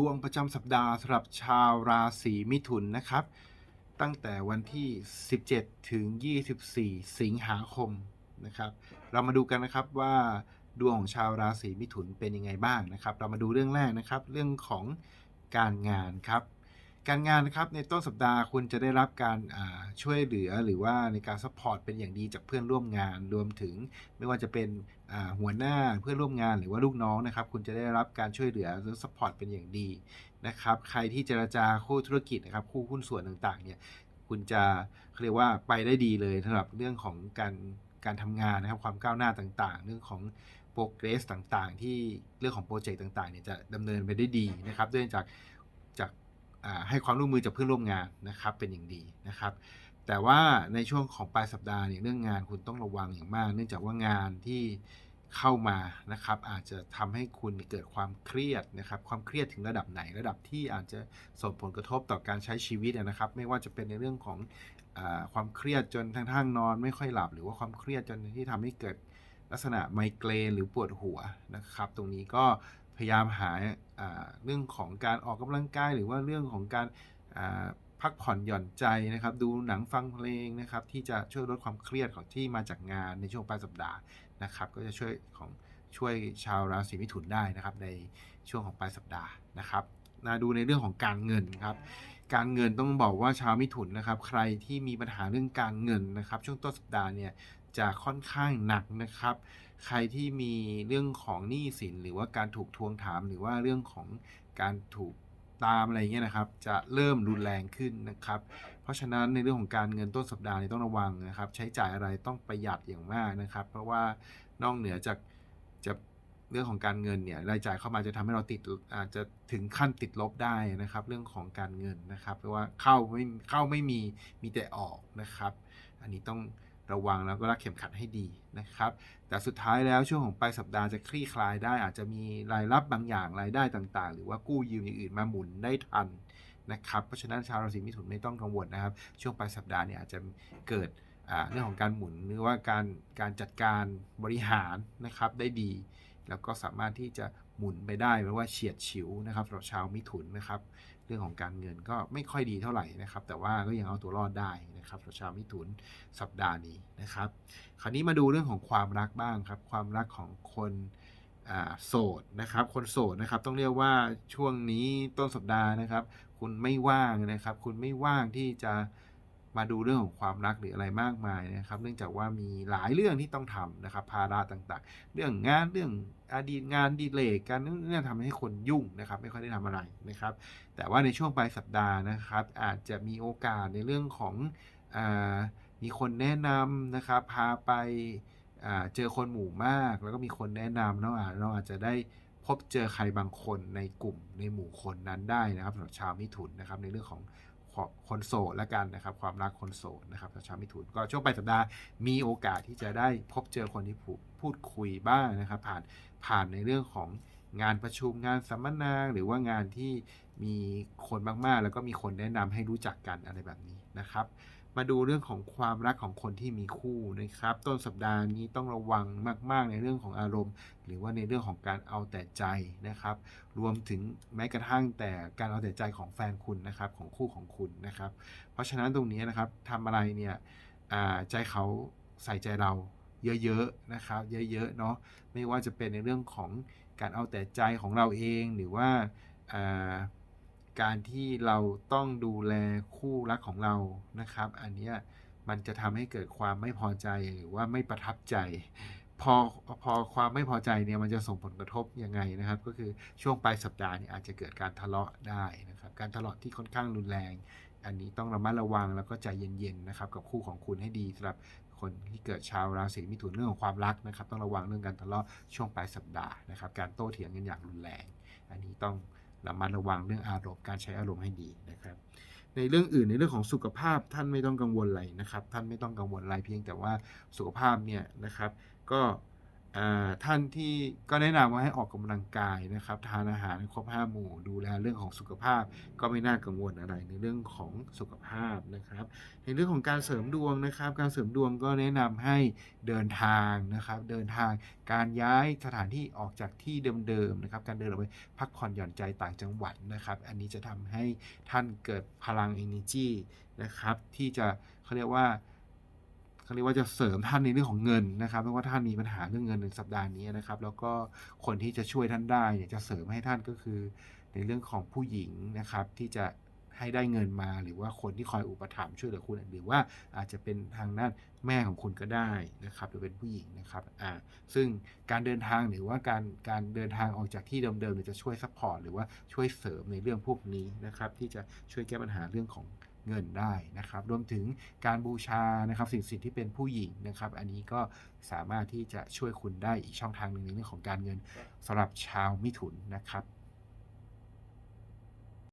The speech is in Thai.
ดวงประจำสัปดาห์สำหรับชาวราศีมิถุนนะครับ ตั้งแต่วันที่ 17 ถึง 24 สิงหาคมนะครับ เรามาดูกันนะครับว่าดวงของชาวราศีมิถุนเป็นยังไงบ้างนะครับ เรามาดูเรื่องแรกนะครับ เรื่องของการงานครับ การงานนะครับในต้นสัปดาห์คุณจะได้รับการช่วยเหลือหรือว่าในการซัพพอร์ตเป็นอย่างดีจากเพื่อนร่วมงานรวมถึงไม่ว่าจะเป็นหัวหน้าเพื่อนร่วมงานหรือว่าลูกน้องนะครับ คุณจะได้รับการช่วยเหลือหรือซัพพอร์ตเป็นอย่างดีนะครับใครที่เจรจาคู่ธุรกิจนะครับคู่หุ้นส่วนต่างๆเนี่ยคุณจะเรียกว่าไปได้ดีเลยสำหรับเรื่องของการการทำงานนะครับความก้าวหน้าต่างๆ เรื่องของโปรเกรสต่างๆ ที่เรื่องของโปรเจกต์ต่างๆเนี่ยจะดำเนินไปได้ดีนะครับด้วยจากจาก ให้ความร่วมมือจากเพื่อนร่วมงานนะครับเป็นอย่างดีนะครับ แต่ว่าในช่วงของปลายสัปดาห์เนี่ยเรื่องงานคุณต้องระวังอย่างมาก เนื่องจากว่างานที่เข้ามานะครับอาจจะทำให้คุณเกิดความเครียดนะครับความเครียดถึงระดับไหนระดับที่อาจจะส่งผลกระทบต่อการใช้ชีวิตนะครับ ไม่ว่าจะเป็นในเรื่องของอความเครียดจนทั้งๆนอน ไม่ค่อยหลับ หรือว่าความเครียดจนที่ทำให้เกิดลักษณะไมเกรนหรือปวดหัวนะครับ ตรงนี้ก็ พยายามหาเรื่องของการออกกำลังกาย หรือว่าเรื่องของการพักผ่อนหย่อนใจนะครับ ดูหนังฟังเพลงนะครับ ที่จะช่วยลดความเครียดของที่มาจากงานในช่วงปลายสัปดาห์นะครับ ก็จะช่วยของช่วยชาวราศีมิถุนได้นะครับ ในช่วงของปลายสัปดาห์นะครับมาดูในเรื่องของการเงินครับ การเงินต้องบอกว่าชาวมิถุนนะครับ ใครที่มีปัญหาเรื่องการเงินนะครับ ช่วงต้นสัปดาห์เนี่ยจะค่อนข้างหนักนะครับ ใครที่มีเรื่องของหนี้สิน หรือว่าการถูกทวงถามหรือว่าเรื่องของการถูกตามอะไรเงี้ยนะครับ จะเริ่มรุนแรงขึ้นนะครับ เพราะฉะนั้นในเรื่องของการเงินต้นสัปดาห์นี้ต้องระวังนะครับ ใช้จ่ายอะไรต้องประหยัดอย่างมากนะครับ เพราะว่านอกเหนือจากจะ เรื่องของการเงินเนี่ยรายจ่ายเข้ามาจะทำให้เราติดอาจจะถึงขั้นติดลบได้นะครับ เรื่องของการเงินนะครับเพราะว่าเข้าไม่เข้าไม่มีมีแต่ออกนะครับ อันนี้ต้องระวังแล้วก็รักเข็มขัดให้ดีนะครับ แต่สุดท้ายแล้วช่วงของปลายสัปดาห์จะคลี่คลายได้ อาจจะมีรายรับบางอย่างรายได้ต่างๆ หรือว่ากู้ยืมอย่างอื่นมาหมุนได้ทันนะครับ เพราะฉะนั้นชาวราศีมิถุนไม่ต้องกังวลนะครับ ช่วงปลายสัปดาห์เนี่ยอาจจะเกิดเรื่องของการหมุนหรือว่าการการจัดการบริหารนะครับได้ดี แล้วก็สามารถที่จะหมุนไปได้แปลว่าเฉียดฉิวนะครับสำหรับชาวมิถุนนะครับ เรื่องของการเงินก็ไม่ค่อยดีเท่าไหร่นะครับ แต่ว่าก็ยังเอาตัวรอดได้นะครับสำหรับชาวมิถุนสัปดาห์นี้นะครับ คราวนี้มาดูเรื่องของความรักบ้างครับ ความรักของคนโสดนะครับ คนโสดนะครับต้องเรียกว่าช่วงนี้ต้นสัปดาห์นะครับ คุณไม่ว่างนะครับ คุณไม่ว่างที่จะ มาดูเรื่องของความรักหรืออะไรมากมายนะครับ เนื่องจากว่ามีหลายเรื่องที่ต้องทำนะครับ ภาระต่างๆ เรื่องงานเรื่องอดีตงานดีเลกการเนี่ยทำให้คนยุ่งนะครับ ไม่ค่อยได้ทำอะไรนะครับ แต่ว่าในช่วงปลายสัปดาห์นะครับ อาจจะมีโอกาสในเรื่องของอมีคนแนะนำนะครับ พาไปเจอคนหมู่มาก แล้วก็มีคนแนะนำเราอาจเราอาจจะได้พบเจอใครบางคนในกลุ่มในหมู่คนนั้นได้นะครับสำหรับชาวมิถุนนะครับในเรื่องของ คนโสดและกันนะครับ ความรักคนโสดนะครับชาวมิถุนก็ช่วงปลายสัปดาห์มีโอกาสที่จะได้พบเจอคนที่พูดพูดคุยบ้างนะครับ ผ่านผ่านในเรื่องของงานประชุมงานสัมมนาหรือว่างานที่มีคนมากๆ แล้วก็มีคนแนะนำให้รู้จักกันอะไรแบบนี้นะครับ มาดูเรื่องของความรักของคนที่มีคู่นะครับ ต้นสัปดาห์นี้ต้องระวังมาก ๆ ในเรื่องของอารมณ์ หรือว่าในเรื่องของการเอาแต่ใจนะครับ รวมถึงแม้กระทั่งแต่การเอาแต่ใจของแฟนคุณนะครับของคู่ของคุณนะครับ เพราะฉะนั้นตรงนี้นะครับทำอะไรเนี่ยใจเขาใส่ใจเราเยอะๆนะครับ เยอะๆเนาะไม่ว่าจะเป็นในเรื่องของการเอาแต่ใจของเราเองหรือว่า การที่เราต้องดูแลคู่รักของเรานะครับ อันนี้มันจะทำให้เกิดความไม่พอใจหรือว่าไม่ประทับใจ พอพอความไม่พอใจเนี่ยมันจะส่งผลกระทบยังไงนะครับ ก็คือช่วงปลายสัปดาห์เนี่ยอาจจะเกิดการทะเลาะได้นะครับ การทะเลาะที่ค่อนข้างรุนแรง อันนี้ต้องระมัดระวังแล้วก็ใจเย็นๆนะครับกับคู่ของคุณให้ดีสำหรับคนที่เกิดชาวราศีมิถุนเรื่องของความรักนะครับ ต้องระวังเรื่องการทะเลาะช่วงปลายสัปดาห์นะครับ การโต้เถียงกันอย่างรุนแรง อันนี้ต้อง ระมัดระวังเรื่องอารมณ์การใช้อารมณ์ให้ดีนะครับ ในเรื่องอื่นในเรื่องของสุขภาพท่านไม่ต้องกังวลอะไรนะครับ ท่านไม่ต้องกังวลอะไรเพียงแต่ว่าสุขภาพเนี่ยนะครับ ก็ ท่านที่ก็แนะนำว่าให้ออกกำลังกายนะครับทานอาหารครบห้าหมู่ดูแลเรื่องของสุขภาพ ก็ไม่น่ากังวลอะไรในเรื่องของสุขภาพนะครับ ในเรื่องของการเสริมดวงนะครับ การเสริมดวงก็แนะนำให้เดินทางนะครับ เดินทางการย้ายสถานที่ออกจากที่เดิมๆนะครับ การเดินออกไปพักผ่อนหย่อนใจต่างจังหวัดนะครับ อันนี้จะทำให้ท่านเกิดพลัง energy นะครับที่จะเขาเรียกว่า เขาเรียกว่าจะเสริมท่านในเรื่องของเงินนะครับไม่ว่าท่านมีปัญหาเรื่องเงินในสัปดาห์นี้นะครับ แล้วก็คนที่จะช่วยท่านได้เนี่ยจะเสริมให้ท่านก็คือ ในเรื่องของผู้หญิงนะครับที่จะให้ได้เงินมาหรือว่าคนที่คอยอุปถัมภ์ช่วยเหลือคุณหรือว่าอาจจะเป็นทางด้านแม่ของคุณก็ได้นะครับหรือเป็นผู้หญิงนะครับอ่าซึ่งการเดินทางหรือว่าการการเดินทางออกจากที่เดิมๆเนี่ยจะช่วยซัพพอร์ตหรือว่าช่วยเสริมในเรื่องพวกนี้นะครับที่จะช่วยแก้ปัญหาเรื่องของ เงินได้นะครับ รวมถึงการบูชานะครับสิ่งสิ่งที่เป็นผู้หญิงนะครับ อันนี้ก็สามารถที่จะช่วยคุณได้อีกช่องทางหนึ่งในเรื่องของการเงินสำหรับชาวมิถุนนะครับ